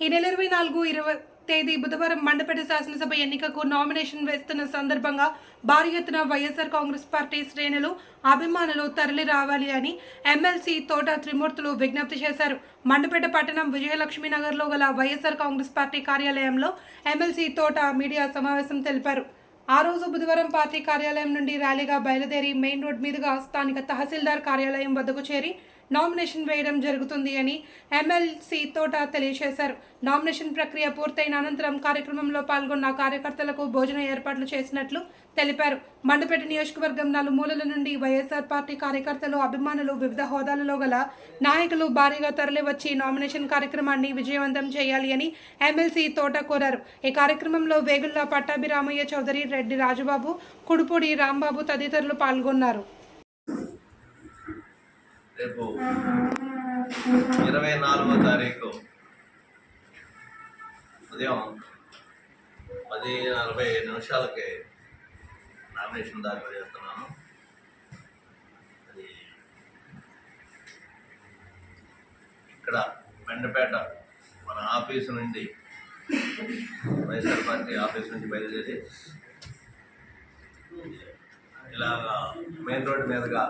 ఈ నెల ఇరవై నాలుగు ఇరవై తేదీ బుధవారం మండపేట శాసనసభ ఎన్నికకు నామినేషన్ వేస్తున్న సందర్భంగా భారీ ఎత్తున వైఎస్ఆర్ కాంగ్రెస్ పార్టీ శ్రేణులు అభిమానులు తరలి రావాలి అని ఎమ్మెల్సీ తోట త్రిమూర్తులు విజ్ఞప్తి చేశారు. మండపేట పట్టణం విజయలక్ష్మి నగర్లో గల వైఎస్ఆర్ కాంగ్రెస్ పార్టీ కార్యాలయంలో ఎమ్మెల్సీ తోట మీడియా సమావేశం తెలిపారు. ఆ రోజు బుధవారం పార్టీ కార్యాలయం నుండి ర్యాలీగా బయలుదేరి మెయిన్ రోడ్ మీదుగా స్థానిక తహసీల్దార్ కార్యాలయం వద్దకు చేరి నామినేషన్ వేయడం జరుగుతుంది అని ఎమ్మెల్సీ తోట తెలియజేశారు. నామినేషన్ ప్రక్రియ పూర్తయిన అనంతరం కార్యక్రమంలో పాల్గొన్న కార్యకర్తలకు భోజన ఏర్పాట్లు చేసినట్లు తెలిపారు. మండపేట నియోజకవర్గం నలుమూలల నుండి వైఎస్ఆర్ పార్టీ కార్యకర్తలు అభిమానులు వివిధ హోదాలలో గల నాయకులు భారీగా తరలివచ్చి నామినేషన్ కార్యక్రమాన్ని విజయవంతం చేయాలి అని ఎమ్మెల్సీ తోట కోరారు. ఈ కార్యక్రమంలో వేగుల్లో పట్టాభిరామయ్య చౌదరి రెడ్డి రాజుబాబు కుడుపూడి రాంబాబు తదితరులు పాల్గొన్నారు. రేపు ఇరవై నాలుగో తారీఖు. ఉదయం పది నలభై నిమిషాలకి నామినేషన్ దాఖలు చేస్తున్నాను. అది ఇక్కడ మెండపేట మన ఆఫీసు నుండి వైఎస్ఆర్ పార్టీ ఆఫీస్ నుంచి బయలుదేరి ఇలాగా మెయిన్ రోడ్డు మీదుగా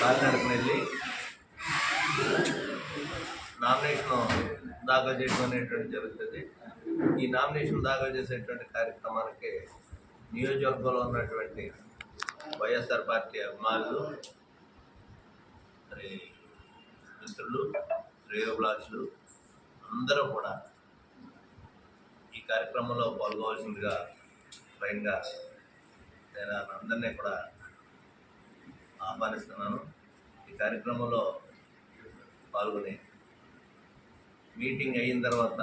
కాలినడకన వెళ్ళి నామినేషన్ దాఖలు చేయడం అనేటువంటి జరుగుతుంది. ఈ నామినేషన్ దాఖలు చేసేటువంటి కార్యక్రమానికి నియోజకవర్గంలో ఉన్నటువంటి వైఎస్ఆర్ పార్టీ అభిమానులు మరి మిత్రులు శ్రేయోభిలాషులు అందరూ కూడా ఈ కార్యక్రమంలో పాల్గొవలసిందిగా స్వయంగా నేను అందరినీ కూడా ఆహ్వానిస్తున్నాను. ఈ కార్యక్రమంలో పాల్గొని మీటింగ్ అయిన తర్వాత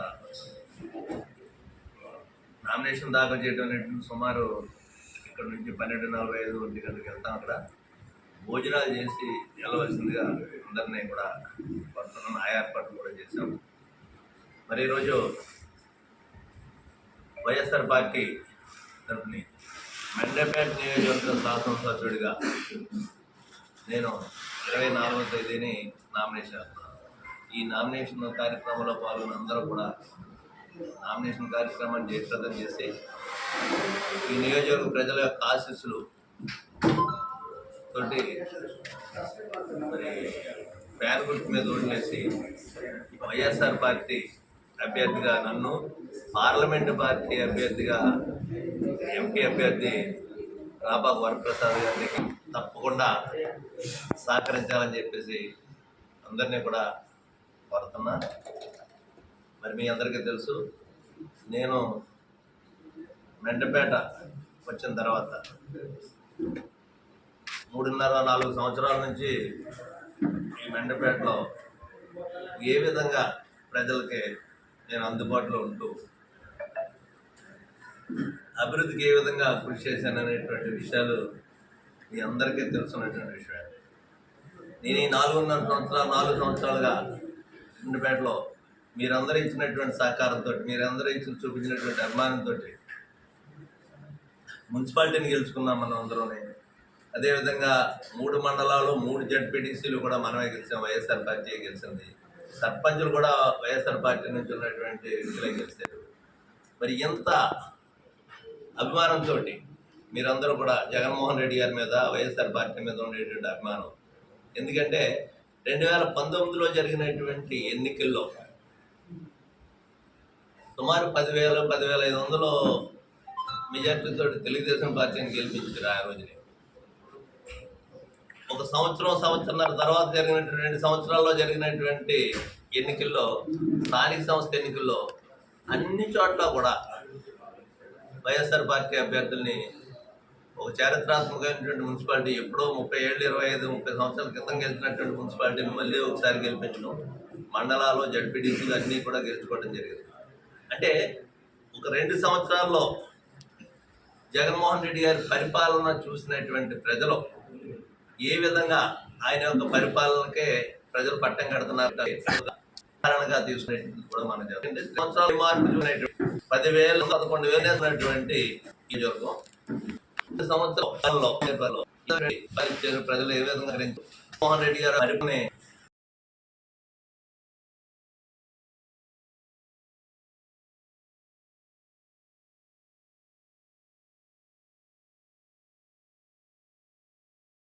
నామినేషన్ దాఖలు చేయడం అనేటువంటి సుమారు ఇక్కడ నుంచి పన్నెండు నలభై ఐదు ఒంటి గంటకి వెళ్తాం అక్కడ. భోజనాలు చేసి వెళ్ళవలసిందిగా అందరినీ కూడా పడుతున్నాను ఆ ఏర్పాట్లు కూడా చేశాం. మరి ఈరోజు వైఎస్ఆర్ పార్టీ తరఫుని మెండపేట నియోజకవర్గ శాసనసభ్యుడిగా నేను ఇరవై నాలుగవ తేదీని నామినేషన్ చేస్తున్నాను. ఈ నామినేషన్ కార్యక్రమంలో పాల్గొన్న అందరూ కూడా నామినేషన్ కార్యక్రమాన్ని జయప్రదం చేసి ఈ నియోజకవర్గ ప్రజల యొక్క ఆశీస్సులు తోటి మరి ఫ్యాన్ గుర్తు మీద ఓట్లేసి వైఎస్ఆర్ పార్టీ అభ్యర్థిగా నన్ను పార్లమెంటు పార్టీ అభ్యర్థిగా ఎంపీ అభ్యర్థి రాబాబు వరప్రసాద్ గారికి తప్పకుండా సహకరించాలని చెప్పేసి అందరినీ కూడా కోరుతున్నా. మరి మీ అందరికీ తెలుసు నేను మెండపేట వచ్చిన తర్వాత మూడున్నర నాలుగు సంవత్సరాల నుంచి ఈ మెండపేటలో ఏ విధంగా ప్రజలకి నేను అందుబాటులో ఉంటూ అభివృద్ధికి ఏ విధంగా కృషి చేశాను అనేటువంటి విషయాలు మీ అందరికీ తెలుసున్నటువంటి విషయాలు నేను ఈ నాలుగున్నర సంవత్సరాలు నాలుగు సంవత్సరాలుగా ఇండిపేటలో మీరందరూ ఇచ్చినటువంటి సహకారంతో మీరందరూ ఇచ్చిన చూపించినటువంటి అభిమానంతో మున్సిపాలిటీని గెలుచుకున్నాం మనం అందరూనే. అదేవిధంగా మూడు మండలాలు మూడు జడ్పీటీసీలు కూడా మనమే గెలిచాం వైఎస్ఆర్ పార్టీ గెలిచింది. సర్పంచులు కూడా వైఎస్ఆర్ పార్టీ నుంచి ఉన్నటువంటి వ్యక్తులే గెలిచారు మరి ఎంత అభిమానంతో మీరందరూ కూడా జగన్మోహన్ రెడ్డి గారి మీద వైఎస్ఆర్ పార్టీ మీద ఉండేటువంటి అభిమానం. ఎందుకంటే రెండు వేల పంతొమ్మిదిలో జరిగినటువంటి ఎన్నికల్లో సుమారు పదివేల పదివేల ఐదు వందలు మెజార్టీతో తెలుగుదేశం పార్టీని గెలిపించారు ఆ రోజుని. ఒక సంవత్సరం సంవత్సరంన్నర తర్వాత జరిగినటువంటి రెండు సంవత్సరాల్లో జరిగినటువంటి ఎన్నికల్లో స్థానిక సంస్థ ఎన్నికల్లో అన్ని చోట్ల కూడా వైఎస్ఆర్ పార్టీ అభ్యర్థుల్ని ఒక చారిత్రాత్మకమైనటువంటి మున్సిపాలిటీ ఎప్పుడో ముప్పై ఏళ్ళు ఇరవై ఐదు ముప్పై సంవత్సరాల క్రితం గెలిచినటువంటి మున్సిపాలిటీని మళ్ళీ ఒకసారి గెలిపించడం మండలాలు జడ్పీటీసీలు అన్నీ కూడా గెలుచుకోవడం జరిగింది. అంటే ఒక రెండు సంవత్సరాల్లో జగన్మోహన్ రెడ్డి గారి పరిపాలన చూసినటువంటి ప్రజలు ఏ విధంగా ఆయన యొక్క పరిపాలనకే ప్రజలు పట్టం కడుతున్నారు కారణంగా తీసుకునేటువంటి కూడా మనం సంవత్సరాలు మార్పు పదకొండు వేలు వేసినటువంటి ఈ యోగం సంవత్సరాల్లో ప్రజలు ఏ విధంగా మోహన్ రెడ్డి గారు పరిపాలన